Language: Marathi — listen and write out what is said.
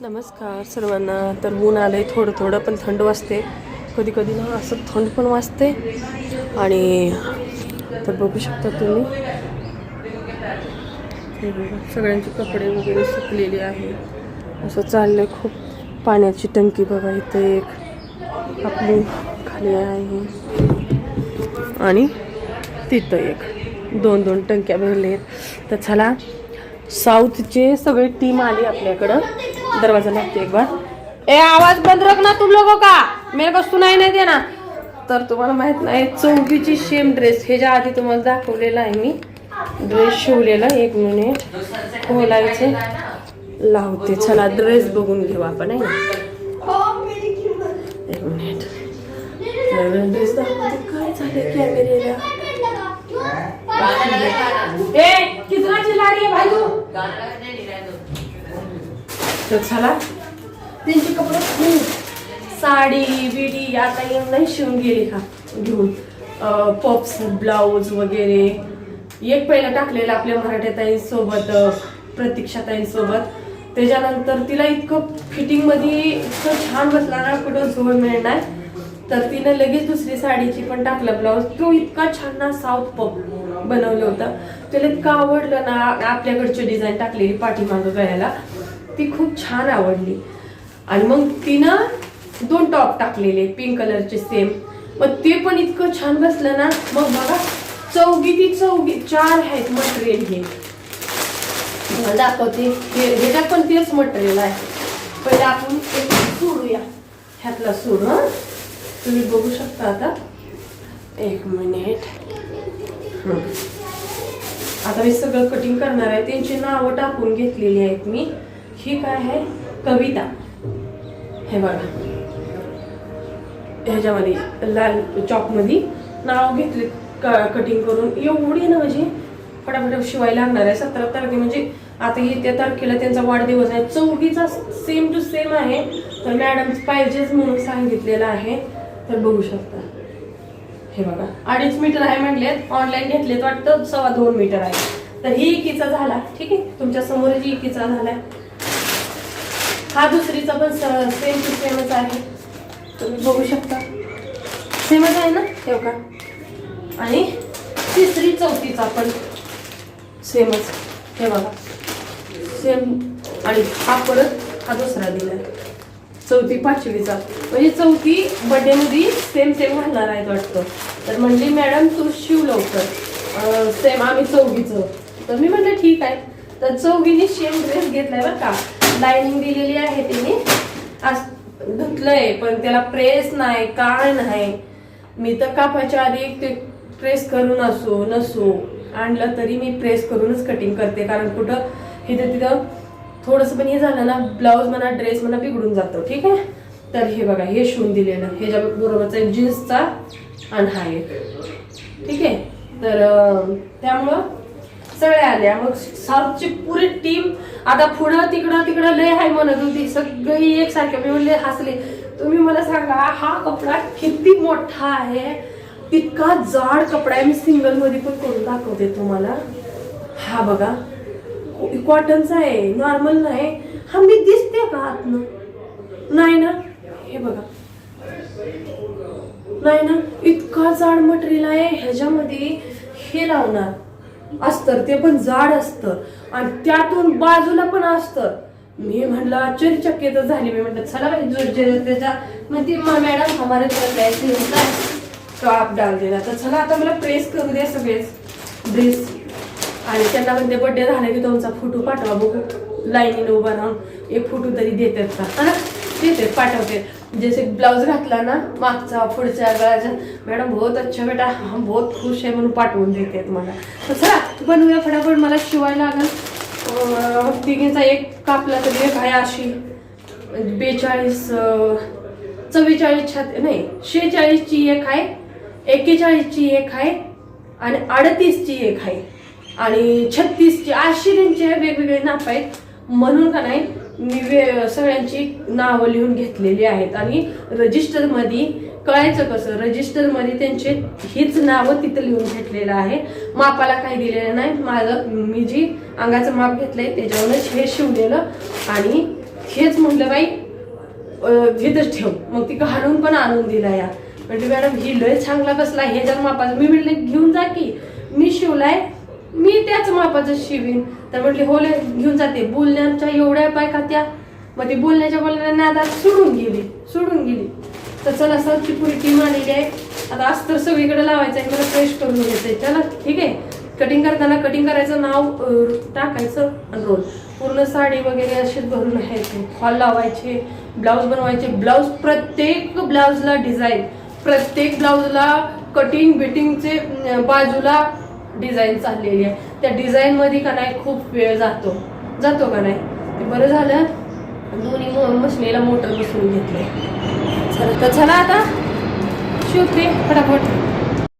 नमस्कार सर्वांना. तर ऊन आलं आहे थोडं थोडं पण थंड वाजते. कधी कधी ना असं थंड पण वाजते. आणि तर बघू शकता तुम्ही. बघा, सगळ्यांचे कपडे वगैरे सुकलेले आहे असं चाललं आहे खूप. पाण्याची टंकी बघा इथे एक आपली खाली आहे. आणि तिथं एक. दोन दोन टंक्या भरले आहेत तर चला साऊथचे सगळे टीम आली आपल्याकडं. दरवाजा लागते एक बार. ए आवाज बंद रख ना तुम लोगों का. मेरे को सुनाई नाही देना. तर तुम्हाला माहीत नाही चौकीची सेम ड्रेस हे ज्या आधी तुम्हाला दाखवलेला आहे मी ड्रेस शिवलेला एक मिनिट खोलायचे लावते. चला ड्रेस बघून घेऊ आपण आहे एक मिनिट ड्रेस दाखवते. काय झालं कॅमेरेला ए कितना चिल्ला रही है भाई तू? तर चला. त्यांचे कपडे खूप. साडी बिडी आता येऊन नाही शिवून गेली का? घेऊन. पप्स ब्लाऊज वगैरे. एक पहिला टाकलेलं आपल्या मराठ्याताईंसोबत प्रतीक्षाताईंसोबत. प्रतीक्षा त्याच्यानंतर तिला इतकं फिटिंगमध्ये इतकं छान बसला ना कुठं जोड मिळणार. तर तिनं लगेच दुसरी साडीची पण टाकला ब्लाऊज तो इतका छान ना साऊथ पप बनवलं होतं. त्याला इतकं आवडलं ना आपल्याकडची डिझाईन टाकलेली पाठीमागं गळ्याला. ती खूप छान आवडली. आणि मग तिनं दोन टॉप टाकलेले पिंक कलरचे सेम मग ते पण इतकं छान बसलं ना मग बघा चौगी ती चौगी चार आहेत मटेरियल हे. दाखवते ह्याच्यात पण तेच मटेरियल आहे. पहिले आपण एक सोडूया. ह्यातला सोडू तुम्ही बघू शकता आता. एक मिनिट आता मी सगळं कटिंग करणार आहे. त्यांची नावं टाकून घेतलेली आहेत मी. ही काय आहे कविता। हे बघा. ह्याच्यामध्ये लाल चॉकमध्ये नाव घेतले कटिंग करून. एवढी ना म्हणजे फटाफट शिवायला लागणार आहे. सतरा तारखे म्हणजे आता येत्या तारखेला त्यांचा वाढदिवस आहे. चौघीचा सेम टू सेम आहे. तर मॅडम पाहिजेच म्हणून सांगितलेलं आहे. तर बघू शकता. हे बघा. अडीच मीटर आहे म्हटलेत ऑनलाईन घेतलेत वाटतं. सव्वा दोन मीटर आहे. तर ही एकीचा झाला. ठीक आहे? तुमच्यासमोर जी झाला आहे हा दुसरीचा पण सेम टू सेमच आहे. तुम्ही बघू शकता. सेमच आहे ना? ठेव का? आणि तिसरी चौथीचा पण सेमच हे बघा. सेम आणि हा परत हा दुसरा दिला चौथी पाचवीचा. म्हणजे चौथी बड्डेमध्ये सेम सेम घालणार आहेत वाटतं. तर म्हणली मॅडम तू शिव लवकर. सेम आम्ही चौघीचं. तर मी म्हटलं ठीक आहे. तर चौघीने सेम ड्रेस घेतलाय बरं का. लाईनिंग दिलेली आहे तिने. आज धुतलंय पण त्याला प्रेस नाही काय नाही. मी तर कापायच्या आधी ते प्रेस करून असो नसो आणलं तरी मी प्रेस करूनच कटिंग करते. कारण कुठं इथं तिथं थोडंसं पण हे झालं ना ब्लाऊज म्हणा ड्रेस म्हणा बिघडून जातो ठीक आहे? तर हे बघा हे शिवून दिलेलं. ह्याच्या बरोबरचा एक जीन्सचा आणि हा एक. ठीक आहे? तर त्यामुळं सगळ्या आल्या मग साऊथची पुरी टीम आता पुढं तिकडं तिकडं लय आहे म्हणत होती. सगळी एकसारखे. मी म्हणले हसले. तुम्ही मला सांगा हा कपडा किती मोठा आहे? इतका जाड कपडा आहे. मी सिंगलमध्ये पण करून दाखवते तुम्हाला. हा बघा. कॉटनचा आहे. नॉर्मल नाही. हा मी दिसते का आतनं? नाही ना? हे बघा. नाही ना? इतका जाड मटेरियल आहे ह्याच्यामध्ये. हे लावणार. अस्तर ते पण जाड असतं. आणि त्यातून बाजूला पण असतं. मी म्हणलं आश्चर्यचकित झाली. मी म्हटलं चला भाई त्याच्या मग ती मॅडम हमारे तरफ ड्रेस होता है. डाल देना तर चला आता मला प्रेस करू द्या सगळेच. ड्रेस आणि त्यांना म्हणते बड्डे झाला की तुमचा फोटो पाठवा बघू. लाईनीने उभा राहून. एक फोटो तरी देतात का? ना? देते पाठवते. जैसे ब्लाऊज घातला ना मागचा पुढचा गळाचा मॅडम बहुत अच्छा बेटा हा बहुत खुश आहे म्हणून पाठवून देते मला तर चला बनवूया फटाफट मला शिवायला लागेल. तिघेचा एक कापला तरी एक आहे अशी बेचाळीस चव्वेचाळीस छात नाही शेहेचाळीसची एक आहे एक्केचाळीसची एक आहे आणि अडतीसची एक आहे. आणि छत्तीसची अशी त्यांचे वेगवेगळे नाप आहेत. म्हणून का नाही मी वे सगळ्यांची नावं लिहून घेतलेली आहेत. आणि रजिस्टरमध्ये कळायचं कसं? रजिस्टरमध्ये त्यांचे हीच नावं तिथं लिहून घेतलेलं आहे. मापाला काही दिलेलं नाही. माझं मी जी अंगाचं माप घेतलंय त्याच्यावरच हे शिवलेलं आणि हेच म्हटलं बाई घेतच ठेव. मग ती घालून पण आणून दिला या. म्हणजे मॅडम ही लय चांगला बसला जर मापाचं मी म्हटलं घेऊन जा की. मी शिवलाय मापाचं शिवीन तर म्हटले होले घेऊन जाते. बोलण्याच्या एवढ्या बायका त्या मग ती बोलण्याच्या बोलण्याच्या नादात सोडून गेली सोडून गेली. तर चला सर ती पुरी टीम आलेली आहे. आता आज तर सगळीकडे लावायचं आहे मला फ्रेश करून घ्यायचंय. चला ठीक आहे. कटिंग करताना कटिंग करायचं नाव टाकायचं आणि रोल पूर्ण साडी वगैरे असेच भरून घ्यायचे फॉल लावायचे ब्लाऊज बनवायचे. ब्लाऊज प्रत्येक ब्लाऊजला डिझाईन प्रत्येक ब्लाऊजला कटिंग बिटिंगचे बाजूला डिझाईन चाललेली आहे. त्या डिझाईनमध्ये का नाही खूप वेळ जातो. जातो का नाही? ते बरं झालं. दोन्ही म- मशिनीला मोटर बसवून घेतले चला तर चला आता. शिवते फटाफट.